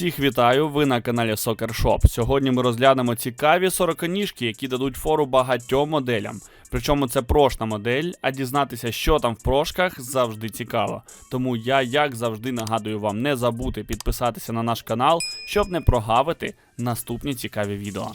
Всіх вітаю! Ви на каналі Soccer Shop. Сьогодні ми розглянемо цікаві сороконіжки, які дадуть фору багатьом моделям. Причому це прошна модель, а дізнатися, що там в прошках, завжди цікаво. Тому я, як завжди, нагадую вам не забути підписатися на наш канал, щоб не прогавити наступні цікаві відео.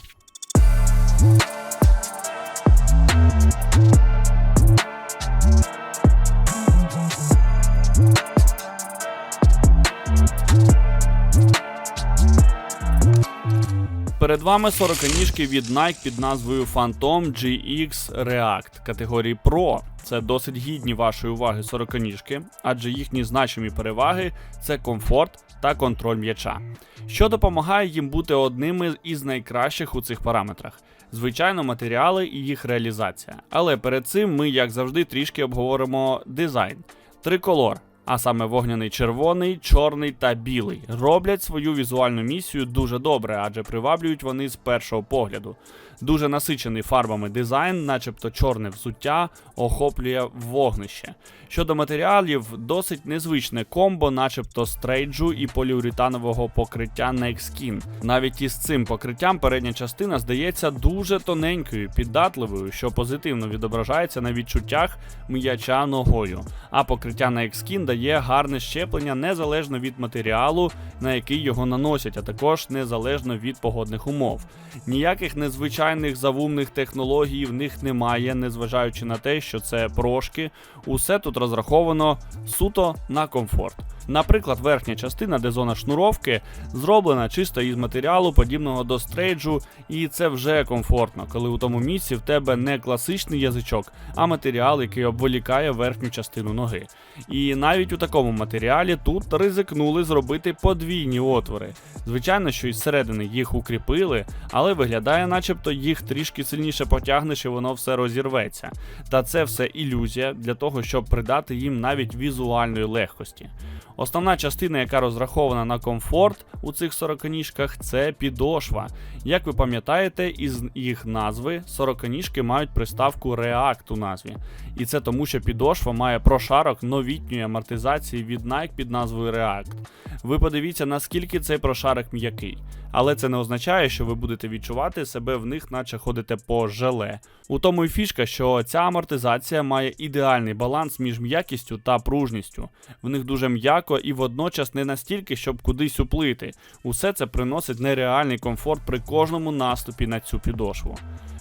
Перед вами 40-ніжки від Nike під назвою Phantom GX React категорії Pro. Це досить гідні вашої уваги 40-ніжки, адже їхні значимі переваги це комфорт та контроль м'яча, що допомагає їм бути одними із найкращих у цих параметрах. Звичайно, матеріали і їх реалізація. Але перед цим ми, як завжди, трішки обговоримо дизайн. Триколор, а саме вогняний червоний, чорний та білий, роблять свою візуальну місію дуже добре, адже приваблюють вони з першого погляду. Дуже насичений фарбами дизайн, начебто чорне взуття, охоплює вогнище. Щодо матеріалів, досить незвичне комбо, начебто стрейджу і поліуретанового покриття Nexskin. Навіть із цим покриттям передня частина здається дуже тоненькою, піддатливою, що позитивно відображається на відчуттях м'яча ногою. А покриття Nexskin дає гарне щеплення незалежно від матеріалу, на який його наносять, а також незалежно від погодних умов. Ніяких незвичайних завумних технологій в них немає, незважаючи на те, що це прошки. Усе тут розраховано суто на комфорт. Наприклад, верхня частина, де зона шнуровки, зроблена чисто із матеріалу, подібного до стрейджу, і це вже комфортно, коли у тому місці в тебе не класичний язичок, а матеріал, який обволікає верхню частину ноги. І навіть у такому матеріалі тут ризикнули зробити подвійні отвори. Звичайно, що із середини їх укріпили, але виглядає, начебто їх трішки сильніше потягнеш і воно все розірветься. Та це все ілюзія для того, щоб придати їм навіть візуальної легкості. Основна частина, яка розрахована на комфорт у цих сороконіжках, це підошва. Як ви пам'ятаєте, із їх назви сороконіжки мають приставку React у назві. І це тому, що підошва має прошарок новітньої амортизації від Nike під назвою React. Ви подивіться, наскільки цей прошарок м'який. Але це не означає, що ви будете відчувати себе в них, наче ходите по желе. У тому і фішка, що ця амортизація має ідеальний баланс між м'якістю та пружністю. В них дуже м'яко і водночас не настільки, щоб кудись уплити. Усе це приносить нереальний комфорт при кожному наступі на цю підошву.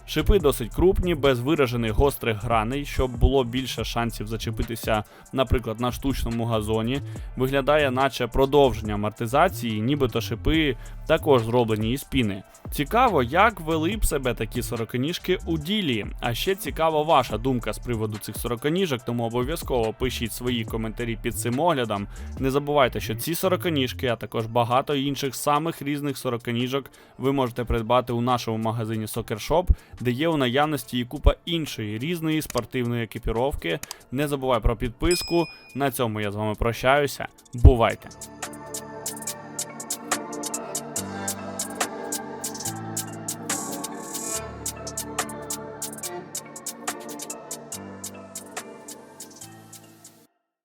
Шипи досить крупні, без виражених гострих граней, щоб було більше шансів зачепитися, наприклад, на штучному газоні. Виглядає, наче продовження амортизації, нібито шипи також зроблені із піни. Цікаво, як вели б себе такі сороконіжки у ділі. А ще цікава ваша думка з приводу цих сороконіжок, тому обов'язково пишіть свої коментарі під цим оглядом. Не забувайте, що ці сороконіжки, а також багато інших самих різних сороконіжок ви можете придбати у нашому магазині Soccer Shop, де є у наявності і купа іншої різної спортивної екіпіровки. Не забувай про підписку. На цьому я з вами прощаюся. Бувайте!